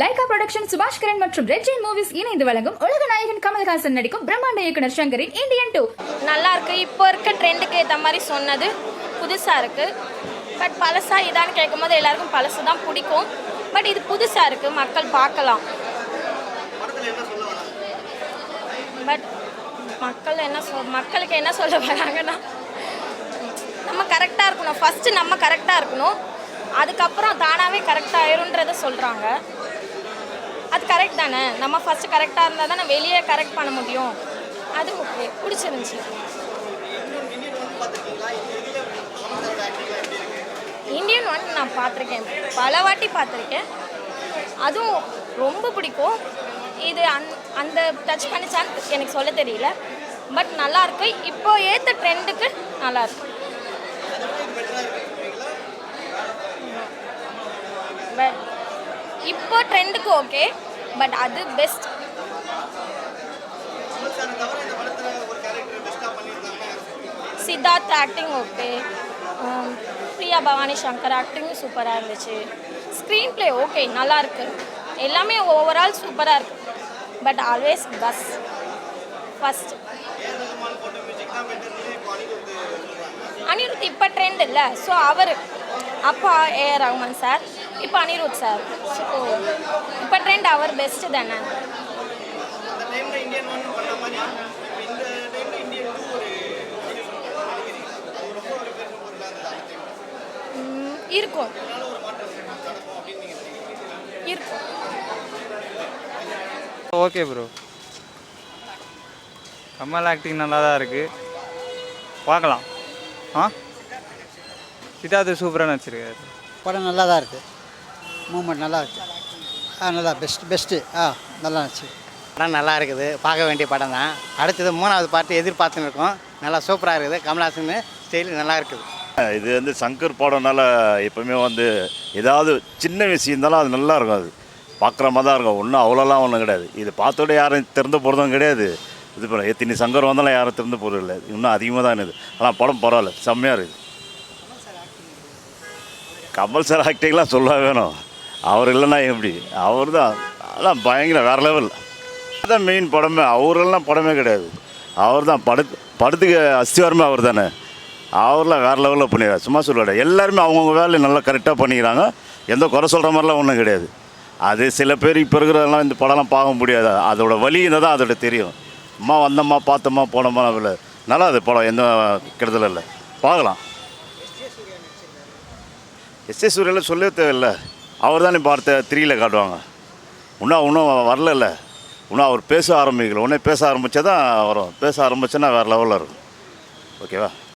Lyca production சுபாஷ் கரன் மற்றும் ரெட்ஜின் movies இணைந்து வழங்கும் உலக நாயகன் கமல்ஹாசன் நடிக்கும் பிரம்மாண்ட இயக்குனர் சங்கரின் இந்தியன் டூ நல்லா இருக்கு. இப்போ இருக்க ட்ரெண்டுக்கு ஏற்ற மாதிரி சொன்னது புதுசாக இருக்கு. பட் பழசா இதான்னு கேட்கும்போது எல்லாருக்கும் பழசு தான் பிடிக்கும். பட் இது புதுசாக இருக்கு. மக்கள் பார்க்கலாம். பட் மக்கள் என்ன சொல் மக்களுக்கு என்ன சொல்ல வராங்கன்னா நம்ம கரெக்டாக இருக்கணும். ஃபஸ்ட்டு நம்ம கரெக்டாக இருக்கணும். அதுக்கப்புறம் தானாகவே கரெக்டாக ஆயிருன்றத சொல்கிறாங்க அது கரெக்ட் தானே? நம்ம ஃபஸ்ட்டு கரெக்டாக இருந்தால் தான் நம்ம வெளியே கரெக்ட் பண்ண முடியும். அது ஓகே பிடிச்சிருந்துச்சி. இந்தியன் ஒன் நான் பார்த்துருக்கேன். பல வாட்டி பார்த்துருக்கேன். அதுவும் ரொம்ப பிடிக்கும். இது அந் அந்த டச் பண்ணிச்சான்னு எனக்கு சொல்ல தெரியல. பட் நல்லா இருக்கு. இப்போ ஏற்ற ட்ரெண்டுக்கு நல்லா இருக்கு. பட் இப்போ ட்ரெண்டுக்கு ஓகே பட் அது best Siddharth acting okay Priya Bhavani Shankar ஆக்டிங்கும் சூப்பராக இருந்துச்சு. ஸ்க்ரீன் பிளே ஓகே நல்லா இருக்கு. எல்லாமே ஓவரால் சூப்பராக இருக்கு. But always bus first Anirudh இப்போ ட்ரெண்ட் இல்லை. ஸோ அவர். அப்பா ஏ. ரகுமான் ரஹ்மான் சார் இப்போ அனிருத் சார். ஸோ இப்போ ட்ரெண்ட் அவர் பெஸ்ட்டு தானே? இருக்கும். இருக்கும். ஓகே ப்ரோ கமல் ஆக்டிங் நல்லா தான் இருக்குது பார்க்கலாம். ஆ? சித்தார்த்து சூப்பராக நடிச்சிருக்காரு. படம் நல்லா தான் இருக்குது மூமெண்ட் நல்லா இருக்கு. ஆ நல்லா பெஸ்ட் பெஸ்ட்டு ஆ நல்லா இருந்துச்சு. படம் நல்லா இருக்குது. பார்க்க வேண்டிய படம் தான். அடுத்தது மூணாவது பார்ட்டு எதிர்பார்த்துன்னு இருக்கோம். நல்லா சூப்பராக இருக்குது. கமல்ஹாசன் ஸ்டைல் நல்லா இருக்குது. இது வந்து சங்கர் படம்னால எப்பவுமே வந்து ஏதாவது சின்ன விஷயம் இருந்தாலும் அது நல்லா இருக்கும் அது. பார்க்குற மாதிரி தான் இருக்கும். ஒன்றும் அவ்வளோலாம் ஒன்றும் கிடையாது. இது பார்த்தோட யாரும் திறந்து போகிறதும் கிடையாது. இது பண்ண எத்தனை சங்கர் வந்தாலும் யாரும் திறந்து போகிறது இல்லை. இன்னும் அதிகமாக தான் இருக்குது. ஆனால் படம் பரவாயில்ல. செம்மையாக இருக்குது. கமல் சார் ஆக்டிங்லாம் சொல்ல வேணும். அவர் இல்லைன்னா எப்படி? அவர் தான். அதான் பயங்கர வேறு லெவல் அதுதான் மெயின் படமே. அவரெல்லாம் படமே கிடையாது. அவர் தான். படத்து படத்துக்கு அஸ்திவாரமே அவர் தானே. அவர்லாம் வேறு லெவலில் பண்ணிடுறாரு. சும்மா சொல்லுவாரு. எல்லாருமே அவங்கவுங்க வேலையை நல்லா கரெக்டாக பண்ணிக்கிறாங்க. எந்த குறை சொல்கிற மாதிரிலாம் ஒன்றும் கிடையாது. அது சில பேர் இப்போ இருக்கிறதெல்லாம் இந்த படம்லாம் பார்க்க முடியாது. அதோட வலி தான் அதோட தெரியும். அம்மா வந்தம்மா பார்த்தம்மா போனோமா இல்லை. நல்லா அது படம். எந்த கெடுதலும் இல்லை. பார்க்கலாம். எஸ் எஸ் சூரியெல்லாம் சொல்லவே தேவையில்லை. அவர் தானே பார்த்த த்ரீயில் காட்டுவாங்க. இன்னும் இன்னும் வரல இன்னும் அவர் பேச ஆரம்பிக்கல. உடனே பேச ஆரம்பித்தா தான் வரும். பேச ஆரம்பிச்சேன்னா வேறு லெவலில் இருக்கும். ஓகேவா